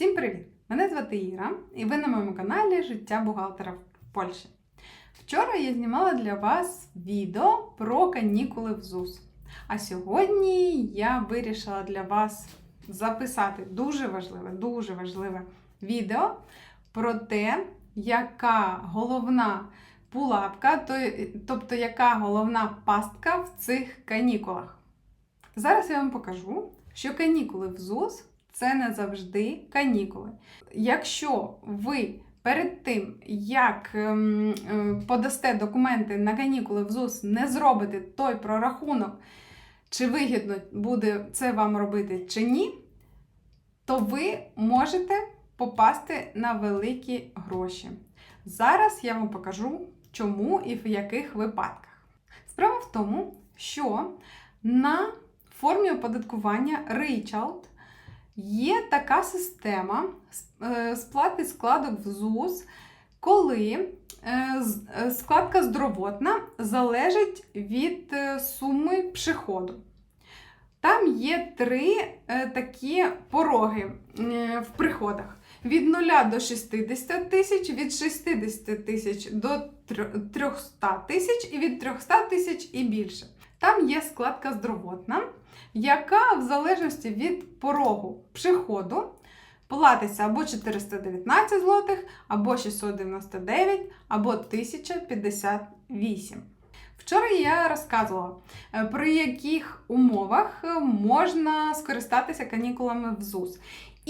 Всім привіт! Мене звати Іра, і ви на моєму каналі Життя бухгалтера в Польщі. Вчора я знімала для вас відео про канікули в ЗУС. А сьогодні я вирішила для вас записати дуже важливе, дуже важливе відео про те, яка головна пулапка, тобто яка головна пастка в цих канікулах. Зараз я вам покажу, що канікули в ЗУС це не завжди канікули. Якщо ви перед тим, як ем, е, подасте документи на канікули в ЗУС, не зробите той прорахунок, чи вигідно буде це вам робити чи ні, то ви можете попасти на великі гроші. Зараз я вам покажу, чому і в яких випадках. Справа в тому, що на формі оподаткування Raychild є така система е, сплати складок в ЗУС, коли е, е, складка здоровотна залежить від суми приходу. Там є три такі пороги в приходах. Від 0 до 60 тисяч, від 60 тисяч до 300 тисяч і від 300 тисяч і більше. Там є складка здоровотна, яка в залежності від порогу приходу платиться або 419 злотих, або 699, або 1058. Вчора я розказувала, е, при яких умовах е, можна скористатися канікулами в ЗУС.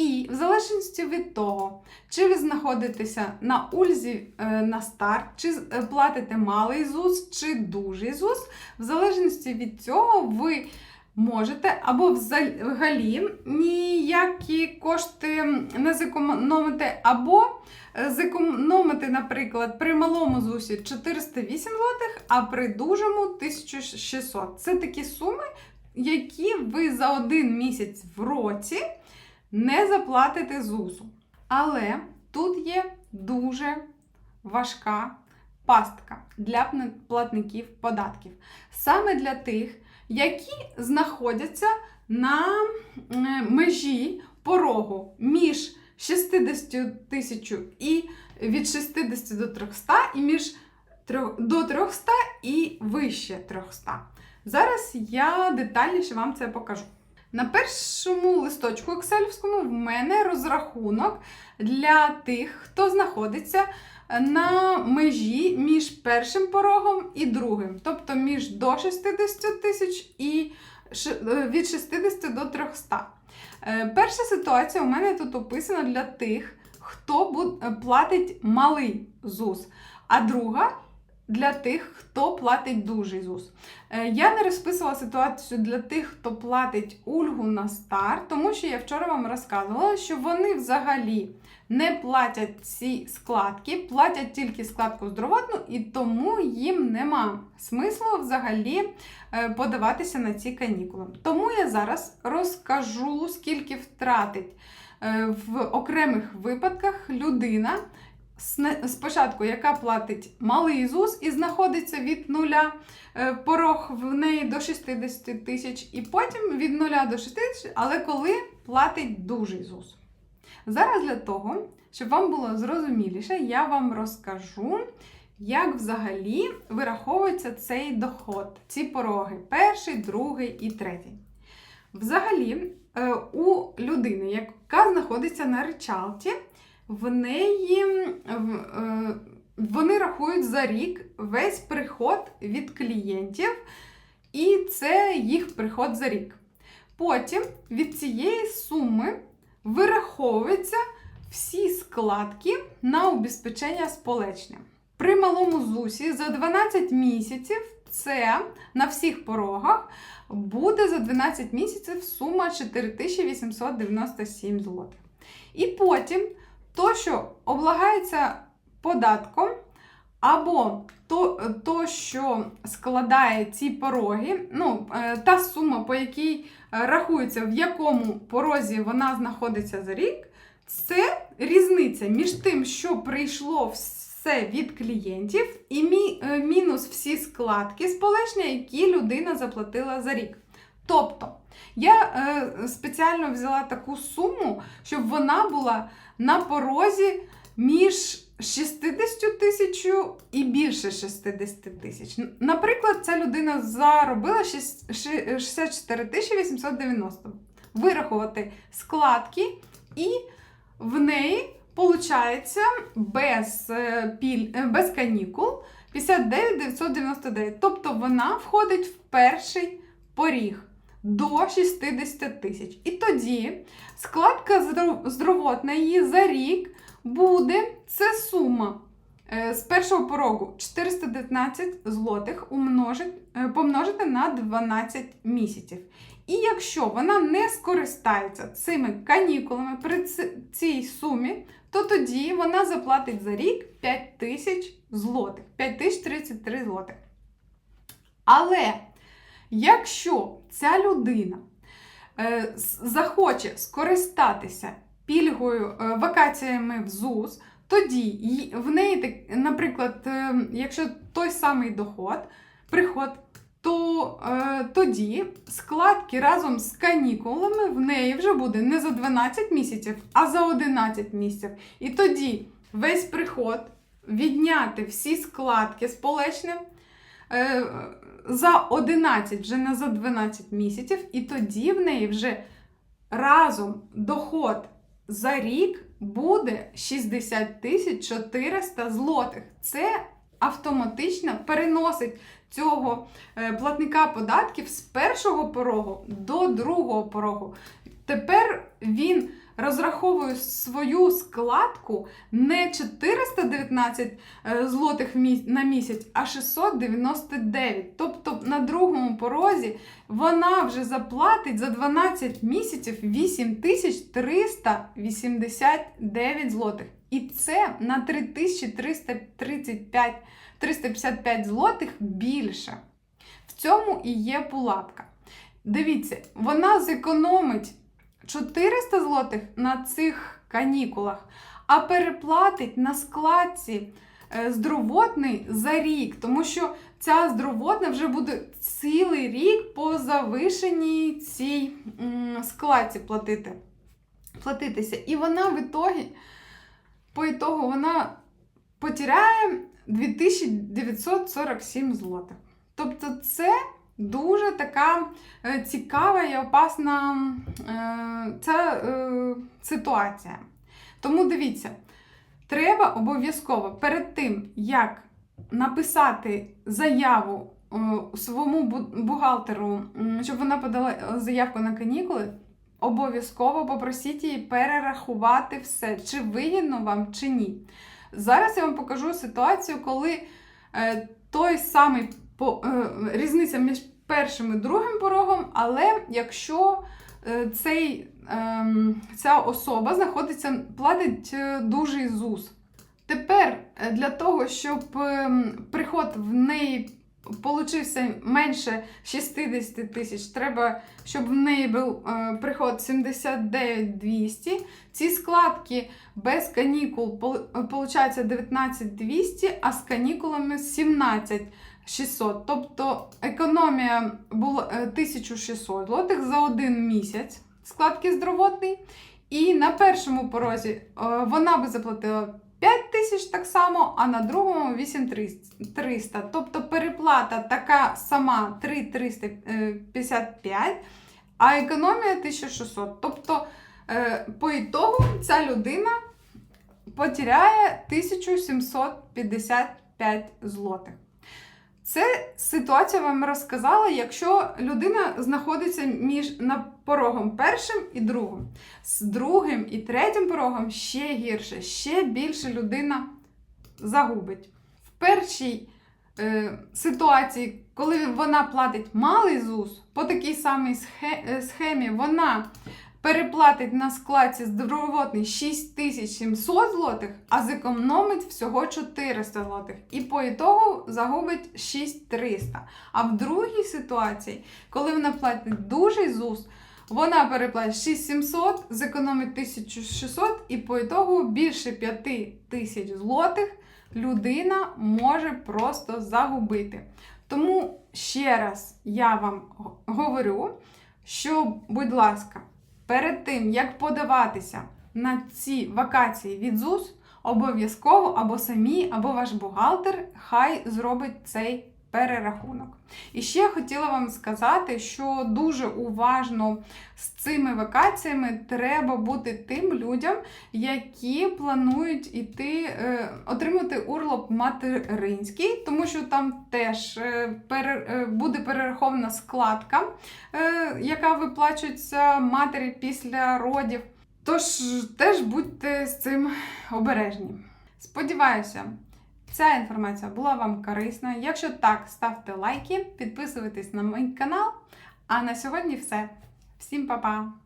І в залежності від того, чи ви знаходитеся на ульзі е, на старт, чи е, платите малий ЗУС, чи дужий ЗУС, в залежності від цього ви можете або взагалі ніякі кошти не зекономити, або е, зекономити, наприклад, при малому ЗУСі 408 злотих, а при дужому 1600. Це такі суми, які ви за один місяць в році не заплатите ЗУСу. Але тут є дуже важка пастка для платників податків. Саме для тих, які знаходяться на межі порогу між 60 тисяч і від 60 до 300 і між до 300 і вище 300. Зараз я детальніше вам це покажу. На першому листочку екселівському в мене розрахунок для тих, хто знаходиться на межі між першим порогом і другим, тобто між до 60 тисяч і е, від 60 до 300. Е, Перша ситуація у мене тут описана для тих, хто е, платить малий ЗУС, а друга для тих, хто платить дужий ЗУС. Е, Я не розписувала ситуацію для тих, хто платить ульгу на старт, тому що я вчора вам розказувала, що вони взагалі не платять ці складки, платять тільки складку здоровотну, і тому їм нема смислу взагалі е, подаватися на ці канікули. Тому я зараз розкажу, скільки втратить е, в окремих випадках людина. Спочатку, яка платить малий ЗУС і знаходиться від нуля е, порог в неї до 60 тисяч, і потім від 0 до 60 тисяч, але коли платить дужий ЗУС. Зараз для того, щоб вам було зрозуміліше, я вам розкажу, як взагалі вираховується цей доход, ці пороги: перший, другий і третій. Взагалі, е, у людини, яка знаходиться на речалті, в неї е, вони рахують за рік весь приход від клієнтів, і це їх приход за рік. Потім від цієї суми вираховуються всі складки на убезпечення сполечення. При малому ЗУСі за 12 місяців це на всіх порогах буде за 12 місяців сума 4897 злотих. І потім то, що облагається податком, або то, то, що складає ці пороги, ну, е, та сума, по якій е, рахується, в якому порозі вона знаходиться за рік, це різниця між тим, що прийшло все від клієнтів, і мі, е, мінус всі складки сполечення, які людина заплатила за рік. Тобто, я е, спеціально взяла таку суму, щоб вона була на порозі між 60 тисяч і більше 60 тисяч. Наприклад, ця людина заробила 64 тисячі 890. Вирахувати складки, і в неї виходить без, е, піль, е, без канікул 59 999. Тобто вона входить в перший поріг до 60 тисяч. І тоді складка здоров- здоровотної за рік буде це сума е, з першого порогу 419 злотих умножить, е, помножити на 12 місяців. І якщо вона не скористається цими канікулами при цій сумі, то тоді вона заплатить за рік 5 тисяч злотих, 5033 злотих. Але якщо ця людина е, захоче скористатися пільгою е, вакаціями в ЗУС, тоді в неї, наприклад, е, якщо той самий доход, приход, то е, тоді складки разом з канікулами в неї вже буде не за 12 місяців, а за 11 місяців. І тоді весь приход відняти всі складки з полечним за 11, вже не за 12 місяців, і тоді в неї вже разом доход за рік буде 60 тисяч 400 злотих. Це автоматично переносить цього е, платника податків з першого порогу до другого порогу. Тепер він розраховує свою складку не 419 е, злотих на місяць, а 699. Тобто на другому порозі вона вже заплатить за 12 місяців 8389 злотих. І це на 3335 355 злотих більше. В цьому і є пулапка. Дивіться, вона зекономить 400 злотих на цих канікулах, а переплатить на складці е, здоровотний за рік, тому що ця здоровотна вже буде цілий рік по завишеній цій складці платити, платитися. І вона в ітогі, по ітогу, вона потеряє 2947 злотих. Тобто це дуже така е, цікава і опасна е, ця е, ситуація. Тому дивіться, треба обов'язково перед тим, як написати заяву своєму бухгалтеру, щоб вона подала заявку на канікули, обов'язково попросіть її перерахувати все, чи вигідно вам, чи ні. Зараз я вам покажу ситуацію, коли той самий різниця між першим і другим порогом, але якщо е, цей, ем, ця особа знаходиться, платить е, дужий ЗУС. Тепер е, для того, щоб ем, приход в неї получився менше 60 тисяч, треба, щоб в неї був приход 79 200. Ці складки без канікул получається 19 200, а з канікулами 17 600. Тобто економія була е, 1600 злотих за один місяць складки здоровотний. І на першому порозі е, вона би заплатила 5 тисяч так само, а на другому 8300. Тобто переплата така сама 3355, а економія 1600. Тобто, е, по ітогу ця людина потеряє 1755 злотих. Це ситуація вам розказала, якщо людина знаходиться між на порогом першим і другим. З другим і третім порогом ще гірше, ще більше людина загубить. В першій е, ситуації, коли вона платить малий ЗУС, по такій самій е, схемі вона переплатить на складці здоровотний 6700 злотих, а зекономить всього 400 злотих. І по ітогу загубить 6300. А в другій ситуації, коли вона платить дужий ЗУС, вона переплатить 6700, зекономить 1600 і по ітогу більше 5000 злотих людина може просто загубити. Тому ще раз я вам говорю, що, будь ласка, перед тим, як подаватися на ці вакації від ЗУС, обов'язково або самі, або ваш бухгалтер хай зробить цей перерахунок. І ще хотіла вам сказати, що дуже уважно з цими вакаціями треба бути тим людям, які планують іти е, отримати урлоп материнський, тому що там теж е, пере, е, буде перерахована складка, е, яка виплачується матері після родів. Тож теж будьте з цим обережні. Сподіваюся, ця інформація була вам корисна. Якщо так, ставте лайки, підписуйтесь на мій канал. А на сьогодні все. Всім па-па!